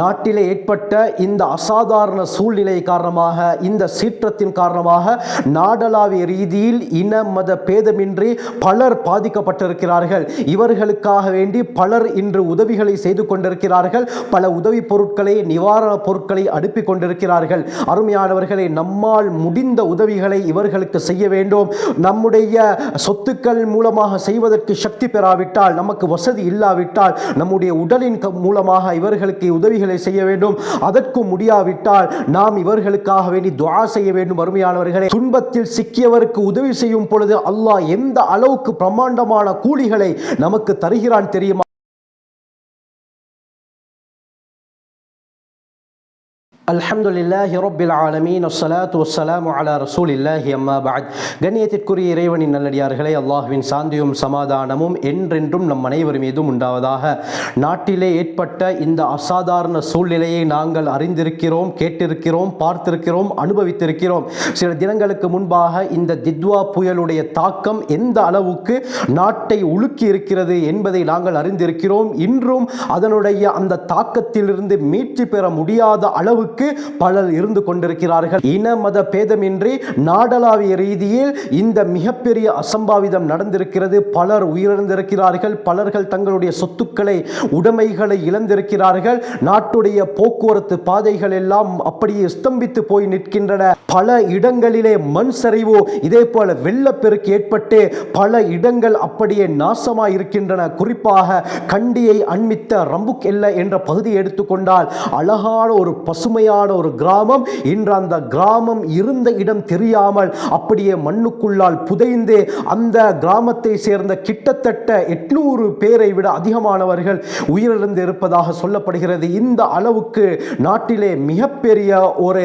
நாட்டிலே ஏற்பட்ட இந்த அசாதாரண சூழ்நிலை காரணமாக இந்த சீற்றத்தின் காரணமாக நாடளாவிய ரீதியில் இன மத பேதமின்றி பலர் பாதிக்கப்பட்டிருக்கிறார்கள். இவர்களுக்காக வேண்டி பலர் இன்று உதவிகளை செய்து கொண்டிருக்கிறார்கள். பல உதவி பொருட்களை நிவாரணப் பொருட்களை அனுப்பி கொண்டிருக்கிறார்கள். அருமையானவர்களை நம்மால் முடிந்த உதவிகளை இவர்களுக்கு செய்ய வேண்டும். நம்முடைய சொத்துக்கள் மூலமாக செய்வதற்கு சக்தி பெறாவிட்டால் நமக்கு வசதி இல்லாவிட்டால் நம்முடைய உடலின் மூலமாக இவர்களுக்கு உதவிகளை செய்ய வேண்டும். அதற்கும் முடியாவிட்டால் நாம் இவர்களுக்காக வேண்டி துவா செய்ய வேண்டும் அருமையானவர்களே. துன்பத்தில் சிக்கியவருக்கு உதவி செய்யும் பொழுது அல்லாஹ் எந்த அளவுக்கு பிரம்மாண்டமான கூலிகளை நமக்கு தருகிறான் தெரியுமா? அல்ஹம்துலில்லாஹி ரொபில் ஆலமீன். அஸ்ஸலாத்து வஸ்ஸலாம் அலா ரசூலில்லாஹி அம்மா பாத் கண்ணியத்திற்குரிய இறைவனின் நல்லடியார்களே அல்லாஹுவின் சாந்தியும் சமாதானமும் என்றென்றும் நம் அனைவர் மீதும் உண்டாவதாக. நாட்டிலே ஏற்பட்ட இந்த அசாதாரண சூழ்நிலையை நாங்கள் அறிந்திருக்கிறோம் கேட்டிருக்கிறோம் பார்த்திருக்கிறோம் அனுபவித்திருக்கிறோம். சில தினங்களுக்கு முன்பாக இந்த தித்வா புயலுடைய தாக்கம் எந்த அளவுக்கு நாட்டை உலுக்கி இருக்கிறது என்பதை நாங்கள் அறிந்திருக்கிறோம். இன்றும் அதனுடைய அந்த தாக்கத்திலிருந்து மீட்சி பெற முடியாத அளவுக்கு அளவுக்கு பலர் இருந்து கொண்டிருக்கிறார்கள். இன மத பேதமின்றி நாடளாவிய ரீதியில் இந்த மிகப்பெரிய அசம்பாவிதம் நடந்திருக்கிறது. பலர் உயிரிழந்திருக்கிறார்கள். பலர்கள் தங்களுடைய சொத்துக்களை உடைமைகளை இழந்திருக்கிறார்கள். நாட்டுடைய போக்குவரத்து பாதைகள் எல்லாம் அப்படியே ஸ்தம்பித்து போய் நிற்கின்றன. பல இடங்களிலே மண் சரிவு இதே போல வெள்ளப்பெருக்கு ஏற்பட்டு பல இடங்கள் அப்படியே நாசமாய் இருக்கின்றன குறிப்பாக கண்டியை அண்மித்த ரம்புக் எல்ல என்ற பகுதியை எடுத்துக்கொண்டால் அழகான ஒரு பசுமையான ஒரு கிராமம். இன்று அந்த கிராமம் இருந்த இடம் தெரியாமல் அப்படியே மண்ணுக்குள்ளால் புதைந்து அந்த கிராமத்தை சேர்ந்த கிட்டத்தட்ட எட்நூறு பேரை விட அதிகமானவர்கள் உயிரிழந்து இருப்பதாக சொல்லப்படுகிறது. இந்த அளவுக்கு நாட்டிலே மிகப்பெரிய ஒரு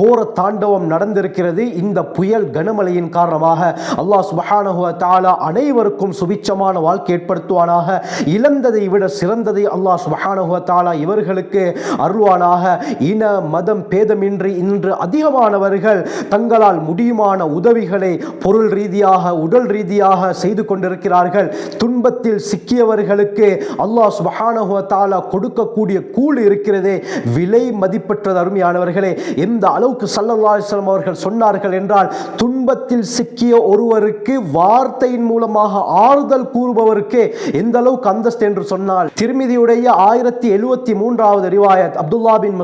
கோர தாண்டவம் நடந்திருக்கிறது. இந்த புயல் கனமழையின் காரணமாக அல்லாஹ் சுபஹானஹு தாலா அனைவருக்கும் சுபிச்சமான வாழ்க்கை ஏற்படுத்துவானாக. இழந்ததை விட சிறந்ததை அல்லாஹ் சுபஹானஹு தாலா இவர்களுக்கு அருள்வானாக. இன மதம் பேதமின்றி இன்று அதிகமானவர்கள் தங்களால் முடியுமான உதவிகளை பொருள் ரீதியாக உடல் ரீதியாக செய்து கொண்டிருக்கிறார்கள். துன்பத்தில் சிக்கியவர்களுக்கு அல்லாஹ் சுபஹானஹு கொடுக்கக்கூடிய கூழ் இருக்கிறதே விலை மதிப்பற்றது அருமையானவர்களே. எந்த அளவுக்கு சல்லல்லாஸ்லம் அவர்கள் சொன்னார்கள் என்றால் துன்பத்தில் சிக்கிய ஒருவருக்கு வார்த்தையின் மூலமாக ஆறுதல் கூறுபவருக்கு எந்த அளவுக்கு அந்தஸ்து என்று சொன்னால் திருமிதியுடைய ஆயிரத்தி எழுவத்தி மூன்றாவது ரிவாயத் அப்துல்லா பின்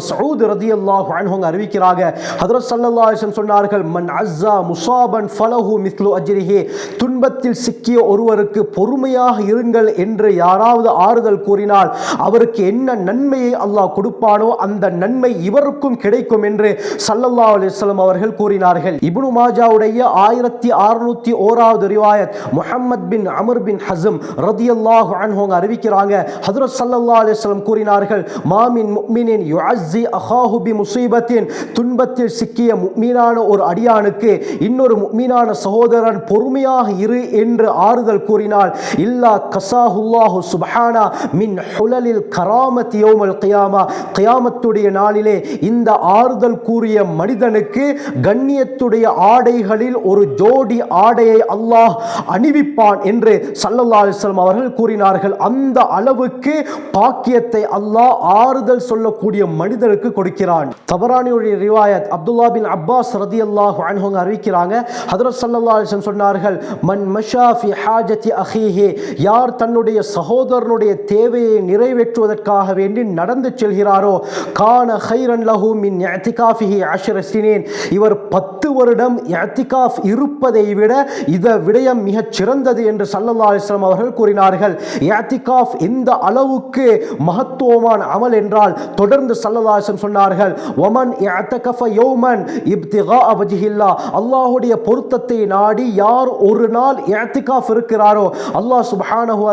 மஸ்ஊத் ரதியல்லாஹு அன்ஹு அறிவிக்கிறாங்க. ஹதரத் ஸல்லல்லாஹு சொன்னார்கள் மன் அஸ்ஸா முசாபன் ஃபலஹு மித்லு அஜ்ரிஹே. துன்பத்தில் சிக்கிய ஒருவருக்கு பொறுமையாக இருங்கள் என்று யாராவது ஆறுதல் கூறினால் அவருக்கு என்ன நன்மையை அல்லாஹ் கொடுப்பானோ அந்த நன்மை இவருக்கும் கிடைக்கும் என்று சல்லல்லா அலிஸ்லம் அவர்கள் கூறினார்கள். இப்னு மாஜாவுடைய ஆயிரத்தி அறுநூத்தி ஓராவது ரிவாயத் முஹம்மத் பின் அமர் பின் ஹசம் ரதி ரதியல்லாஹு அன்ஹோங்க அறிவிக்கிறாங்க. ஹதரத் சல்லல்லா அலிஸ்லம் கூறினார்கள் மாமின் முக்மினின் யுஅஸ்ஸி அஹாஹு அல்லாஹுபி முசீபத்தின் துன்பத்தில் சிக்கிய மீனான ஒரு அடியானுக்கு இன்னொரு மீனான சகோதரன் பொறுமையாக இரு என்று ஆறுதல் கூறினால் இல்லா கசாஹுல்லாஹு சுபஹானா மின் ஹுலலில் கராமத் யோமல் கியாமா. கியாமத்துடைய நாளிலே இந்த ஆறுதல் கூறிய மனிதனுக்கு கண்ணியத்துடைய ஆடைகளில் ஒரு ஜோடி ஆடையை அல்லாஹ் அணிவிப்பான் என்று சல்லல்லா அலிஸ்லாம் அவர்கள் கூறினார்கள். அந்த அளவுக்கு பாக்கியத்தை அல்லாஹ் ஆறுதல் சொல்லக்கூடிய மனிதனுக்கு கொடுக்கிறார் கொடுக்கிறான் தபரானியுடைய ரிவாயத் அப்துல்லா பின் அப்பாஸ் ரதி அல்லாஹு அன்ஹு அறிவிக்கிறாங்க. ஹதரத் சல்லா அலைஹி சொன்னார்கள் மன் மஷாஃபி ஹாஜத்தி அஹீஹி யார் தன்னுடைய சகோதரனுடைய தேவையை நிறைவேற்றுவதற்காக வேண்டி நடந்து செல்கிறாரோ கான ஹைரன் லஹு மின் எத்திகாஃபிஹி அஷ்ர இவர் பத்து வருடம் எத்திகாஃப் இருப்பதை விட இத விடயம் மிகச் சிறந்தது என்று சல்லல்லா அலிஸ்லாம் அவர்கள் கூறினார்கள். எத்திகாஃப் இந்த அளவுக்கு மகத்துவமான அமல் என்றால் தொடர்ந்து சல்லல்லாஹு சொன்னார் சொல்கிறார்கள் ஒமன் இஅ்தகஃப இப்திகா வஜ்ஹில்லா அல்லாஹ்வுடைய பொருத்தத்தை நாடி யார் ஒரு நாள் இஅ்திகாஃப் இருக்கிறாரோ அல்லாஹ் சுப்ஹானஹு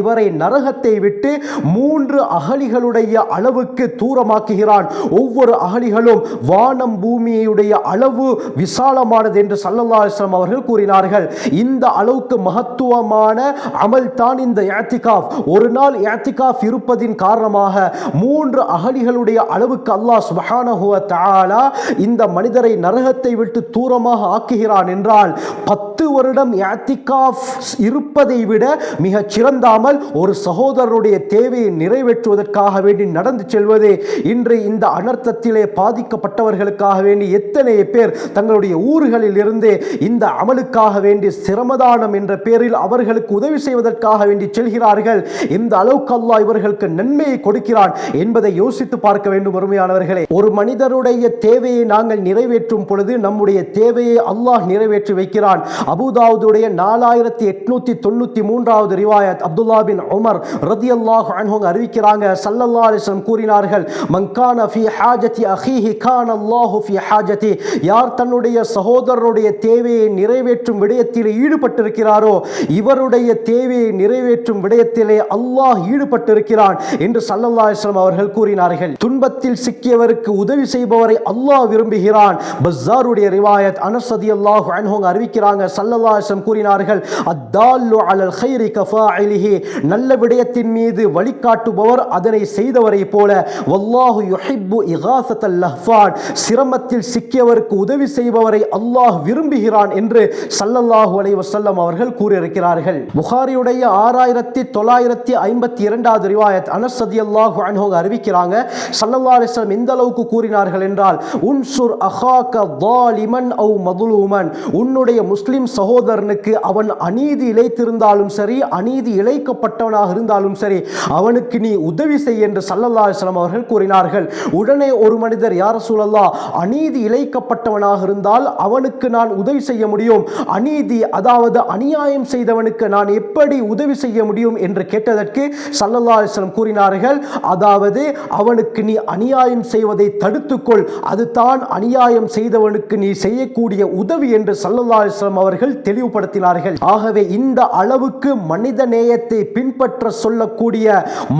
இவரை நரகத்தை விட்டு மூன்று அகலிகளுடைய அளவுக்கு தூரமாக்குகிறான். ஒவ்வொரு அகலிகளும் வானம் பூமியுடைய அளவு விசாலமானது என்று என்று சல்லல்லா அலிஸ்லாம் அவர்கள் கூறினார்கள். இந்த அளவுக்கு மகத்துவமான அமல் தான் இந்த ஏத்திகாஃப் ஒரு நாள் ஏத்திகாஃப் இருப்பதின் காரணமாக மூன்று அகலிகளுடைய அளவுக்கு அல்லாஹ் சுபஹானஹு சுபஹானஹுவ தாலா இந்த மனிதரை நரகத்தை விட்டு தூரமாக ஆக்குகிறான் என்றால் பத்து வருடம் யாத்திகாஃப் இருப்பதை விட மிகச் சிறந்தாமல் ஒரு சகோதரருடைய தேவையை நிறைவேற்றுவதற்காக வேண்டி நடந்து செல்வது இன்று இந்த அனர்த்தத்திலே பாதிக்கப்பட்டவர்களுக்காக வேண்டி எத்தனை பேர் தங்களுடைய ஊர்களில் இருந்து இந்த அமலுக்காக வேண்டி சிரமதானம் என்ற பேரில் அவர்களுக்கு உதவி செய்வதற்காக வேண்டி செல்கிறார்கள். இந்த அளவுக்கு அல்லாஹ் இவர்களுக்கு நன்மையை கொடுக்கிறான் என்பதை யோசித்து பார்க்க வேண்டும் அருமையானவர்களே. அன்பர்களே ஒரு மனிதருடைய தேவையை நாங்கள் நிறைவேற்றும் பொழுது நம்முடைய தேவையை அல்லாஹ் நிறைவேற்றி வைக்கிறான். அபுதாவுடைய நாலாயிரத்தி எட்நூத்தி தொண்ணூத்தி மூன்றாவது ரிவாயத் அப்துல்லா பின் உமர் ரதி அல்லாஹ் அறிவிக்கிறாங்க. சல்லல்லா அலிஸ்லம் கூறினார்கள் மங்கான ஃபி ஹாஜதி அஹிஹி கான் அல்லாஹு ஃபி ஹாஜதி யார் தன்னுடைய சகோதரருடைய தேவையை நிறைவேற்றும் விடயத்தில் ஈடுபட்டிருக்கிறாரோ இவருடைய தேவையை நிறைவேற்றும் விடயத்திலே அல்லாஹ் ஈடுபட்டிருக்கிறான் என்று சல்லல்லா அலிஸ்லம் அவர்கள் கூறினார்கள். துன்பத்தில் சிக்கிய சிக்கியவருக்கு உதவி செய்பவரை அல்லாஹ் விரும்புகிறான். பஸ்ஸாருடைய ரிவாயத் அனசதி அல்லாஹ் அன்ஹோங்க அறிவிக்கிறாங்க. சல்லல்லா கூறினார்கள் அத்தால்லு அலல் ஹைரி கஃபா அலிஹி நல்ல விடயத்தின் மீது வழிகாட்டுபவர் அதனை செய்தவரை போல வல்லாஹு யுஹிப்பு இகாசத்தல் லஹ்ஃபான். சிரமத்தில் சிக்கியவருக்கு உதவி செய்பவரை அல்லாஹ் விரும்புகிறான் என்று சல்லல்லாஹு அலைஹி வசல்லம் அவர்கள் கூறியிருக்கிறார்கள். புகாரியுடைய ஆறாயிரத்தி தொள்ளாயிரத்தி ஐம்பத்தி இரண்டாவது ரிவாயத் அனசதி ரதியல்லாஹு அன்ஹு அறிவிக்கிறாங்க. சல்லல்லாஹு அலிஸ்லாம் வஸல்லம் எந்த அளவுக்கு கூறினார்கள் என்றால் உன்சுர் அஹாக்க தாலிமன் அவு மதுலூமன். உன்னுடைய முஸ்லிம் சகோதரனுக்கு அவன் அநீதி இழைத்திருந்தாலும் சரி அநீதி இழைக்கப்பட்டவனாக இருந்தாலும் சரி அவனுக்கு நீ உதவி செய் என்று சல்லல்லா அலிஸ்லாம் அவர்கள் கூறினார்கள். உடனே ஒரு மனிதர் யார் சூழல்லா அநீதி இழைக்கப்பட்டவனாக இருந்தால் அவனுக்கு நான் உதவி செய்ய முடியும். அநீதி அதாவது அநியாயம் செய்தவனுக்கு நான் எப்படி உதவி செய்ய முடியும்? என்று கேட்டதற்கு சல்லல்லா அலிஸ்லம் கூறினார்கள். அதாவது அவனுக்கு நீ அநியாயம் செய்வதை தடுத்துக்கொள். அதுதான் அநியாயம் செய்தவனுக்கு நீ செய்யக்கூடிய உதவி என்று சல்லல்லா அலிஸ்லம் அவர்கள் தெளிவுபடுத்தினார்கள். ஆகவே இந்த அளவுக்கு மனித நேயத்தை பின்பற்ற சொல்லக்கூடிய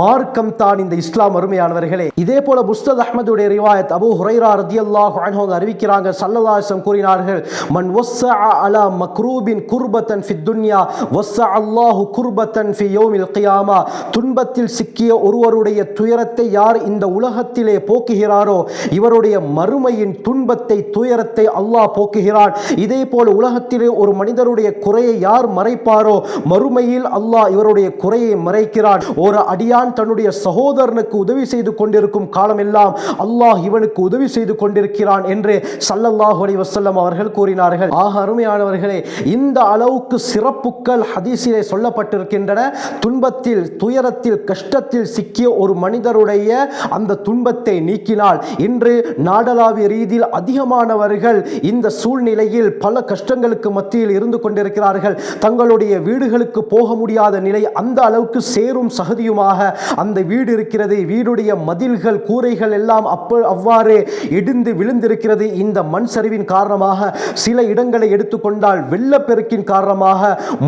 மார்க்கம் தான் இந்த இஸ்லாம் அருமையானவர்களே. இதே போல முஸ்தத் அஹ்மதுடைய ரிவாயத் அபு ஹுரைரா ரதி அல்லாஹ் அறிவிக்கிறாங்க. சல்லதாசம் கூறினார்கள் மன் வஸ்ஸஅ அலா மக்ரூபின் குர்பத்தன் ஃபி துன்யா வஸ்ஸஅ அல்லாஹு குர்பத்தன் ஃபி யோமில் கியாமா துன்பத்தில் சிக்கிய ஒருவருடைய துயரத்தை யார் இந்த உலகத்திலே போக்கி போக்குகிறாரோ? இவருடைய மறுமையின் துன்பத்தை துயரத்தை அல்லாஹ் போக்குகிறான். இதே போல் உலகத்திலே ஒரு மனிதருடைய குறையை யார் மறைப்பாரோ? மறுமையில் அல்லாஹ் இவருடைய குறையை மறைக்கிறான். ஒரு அடியான் தன்னுடைய சகோதரனுக்கு உதவி செய்து கொண்டிருக்கும் காலமெல்லாம் அல்லாஹ் இவனுக்கு உதவி செய்து கொண்டிருக்கிறான் என்று சல்லல்லாஹு அலி வசல்லம் அவர்கள் கூறினார்கள். ஆக அருமையானவர்களே இந்த அளவுக்கு சிறப்புகள் ஹதீஸிலே சொல்லப்பட்டிருக்கின்றன. துன்பத்தில் துயரத்தில் கஷ்டத்தில் சிக்கிய ஒரு மனிதருடைய அந்த துன்பத்தை நீக்கினால் இன்று நாடளாவிய ரீதியில் அதிகமானவர்கள் இந்த சூழ்நிலையில் பல கஷ்டங்களுக்கு மத்தியில் இருந்து கொண்டிருக்கிறார்கள். தங்களுடைய வீடுகளுக்கு போக முடியாத நிலை அந்த அளவுக்கு சேரும் சகதியுமாக அந்த வீடு இருக்கிறது. வீடுடைய மதில்கள் கூரைகள் எல்லாம் அப்ப அவ்வாறு இடிந்து விழுந்திருக்கிறது. இந்த மண் சரிவின் காரணமாக சில இடங்களை எடுத்துக்கொண்டால் வெள்ளப்பெருக்கின் காரணமாக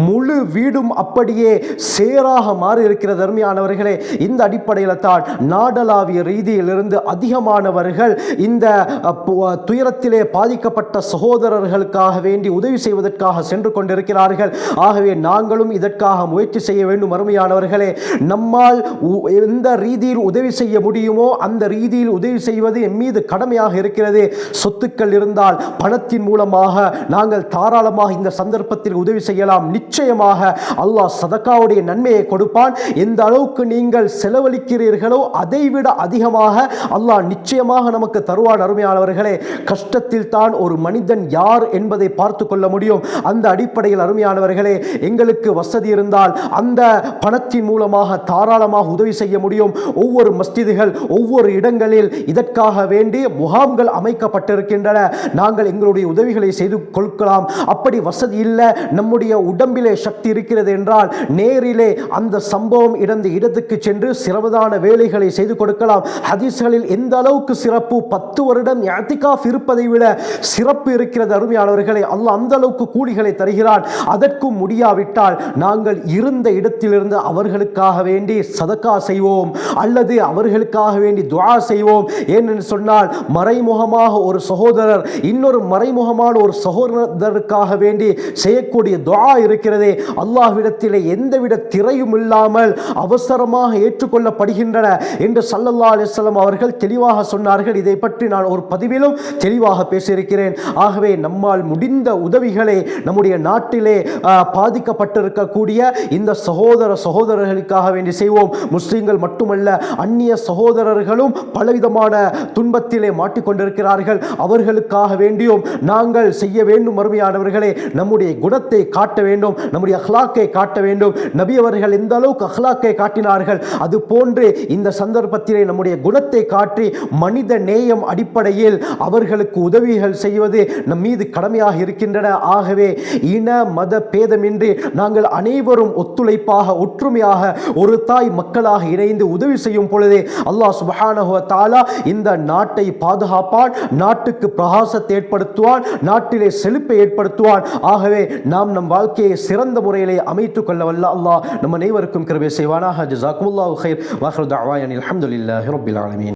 முழு வீடும் அப்படியே சேராக மாறி இருக்கிறது அருமையானவர்களே. இந்த அடிப்படையில் தான் நாடளாவிய ரீதியிலிருந்து அதிக அதிகமானவர்கள் இந்த துயரத்திலே பாதிக்கப்பட்ட சகோதரர்களுக்காக வேண்டி உதவி செய்வதற்காக சென்று கொண்டிருக்கிறார்கள். ஆகவே நாங்களும் இதற்காக முயற்சி செய்ய வேண்டும் அருமையானவர்களே. நம்மால் எந்த ரீதியில் உதவி செய்ய முடியுமோ அந்த ரீதியில் உதவி செய்வது என் மீது கடமையாக இருக்கிறது. சொத்துக்கள் இருந்தால் பணத்தின் மூலமாக நாங்கள் தாராளமாக இந்த சந்தர்ப்பத்தில் உதவி செய்யலாம். நிச்சயமாக அல்லாஹ் சதக்காவுடைய நன்மையை கொடுப்பான். எந்த அளவுக்கு நீங்கள் செலவழிக்கிறீர்களோ அதைவிட அதிகமாக அல்லாஹ் நிச்சயமாக நமக்கு தருவான் அருமையானவர்களே. கஷ்டத்தில் தான் ஒரு மனிதன் யார் என்பதை பார்த்து கொள்ள முடியும். அந்த அடிப்படையில் அருமையானவர்களே எங்களுக்கு வசதி இருந்தால் அந்த பணத்தின் மூலமாக தாராளமாக உதவி செய்ய முடியும். ஒவ்வொரு மஸ்திதுகள் ஒவ்வொரு இடங்களில் இதற்காக வேண்டி முகாம்கள் அமைக்கப்பட்டிருக்கின்றன. நாங்கள் எங்களுடைய உதவிகளை செய்து கொடுக்கலாம் அப்படி வசதி இல்லை நம்முடைய உடம்பிலே சக்தி இருக்கிறது என்றால் நேரிலே அந்த சம்பவம் இடந்த இடத்துக்கு சென்று சிரமதான வேலைகளை செய்து கொடுக்கலாம். ஹதீஸ்களில் எந்த அளவுக்கு சிறப்பு? பத்து வருடம் யாத்திகாஃப் இருப்பதை விட சிறப்பு இருக்கிறது அருமையானவர்களை. அல்ல அந்த அளவுக்கு கூலிகளை தருகிறான். அதற்கும் முடியாவிட்டால் நாங்கள் இருந்த இடத்திலிருந்து அவர்களுக்காக வேண்டி சதக்கா செய்வோம். அல்லது அவர்களுக்காக வேண்டி துவா செய்வோம். ஏனென்று சொன்னால் மறைமுகமாக ஒரு சகோதரர் இன்னொரு மறைமுகமான ஒரு சகோதரருக்காக வேண்டி செய்யக்கூடிய துவா இருக்கிறதே. அல்லாஹ்விடத்திலே எந்தவித திரையும் இல்லாமல் அவசரமாக ஏற்றுக்கொள்ளப்படுகின்றன என்று சல்லல்லா அலிஸ்லாம் அவர்கள் தெளிவாக சொன்னார்கள். இதை பற்றி நான் ஒரு பதிவிலும் தெளிவாக பேசியிருக்கிறேன். ஆகவே நம்மால் முடிந்த உதவிகளை நம்முடைய நாட்டிலே பாதிக்கப்பட்டிருக்கக்கூடிய இந்த சகோதர சகோதரர்களுக்காக வேண்டி செய்வோம். முஸ்லீம்கள் மட்டுமல்ல அந்நிய சகோதரர்களும் பலவிதமான துன்பத்திலே மாட்டிக்கொண்டிருக்கிறார்கள். அவர்களுக்காக வேண்டியும் நாங்கள் செய்ய வேண்டும் மறுமையானவர்களே நம்முடைய குணத்தை காட்ட வேண்டும் நம்முடைய அஹ்லாக்கை காட்ட வேண்டும். நபி அவர்கள் எந்த அளவுக்கு அஹ்லாக்கை காட்டினார்கள்? அது போன்று இந்த சந்தர்ப்பத்திலே நம்முடைய குணத்தை காட்டி மனித நேயம் அடிப்படையில் அவர்களுக்கு உதவிகள் செய்வது நம் மீது கடமையாக இருக்கின்றன. ஆகவே இன மத பேதமின்றி நாங்கள் அனைவரும் ஒத்துழைப்பாக ஒற்றுமையாக ஒரு தாய் மக்களாக இணைந்து உதவி செய்யும் பொழுதே அல்லாஹ் சுபஹானஹுவ தாலா இந்த நாட்டை பாதுகாப்பான் நாட்டுக்கு பிரகாசத்தை ஏற்படுத்துவான் நாட்டிலே செழிப்பை ஏற்படுத்துவான். ஆகவே நாம் நம் வாழ்க்கையை சிறந்த முறையிலே அமைத்துக் கொள்ள வல்ல அல்லாஹ் நம்ம அனைவருக்கும் கிருபை செய்வானாக. ஜஸாக்குமுல்லாஹு கைர் வாஹ்ரு தஅவாயன் அல்ஹம்துலில்லாஹி ரப்பில் ஆலமீன்.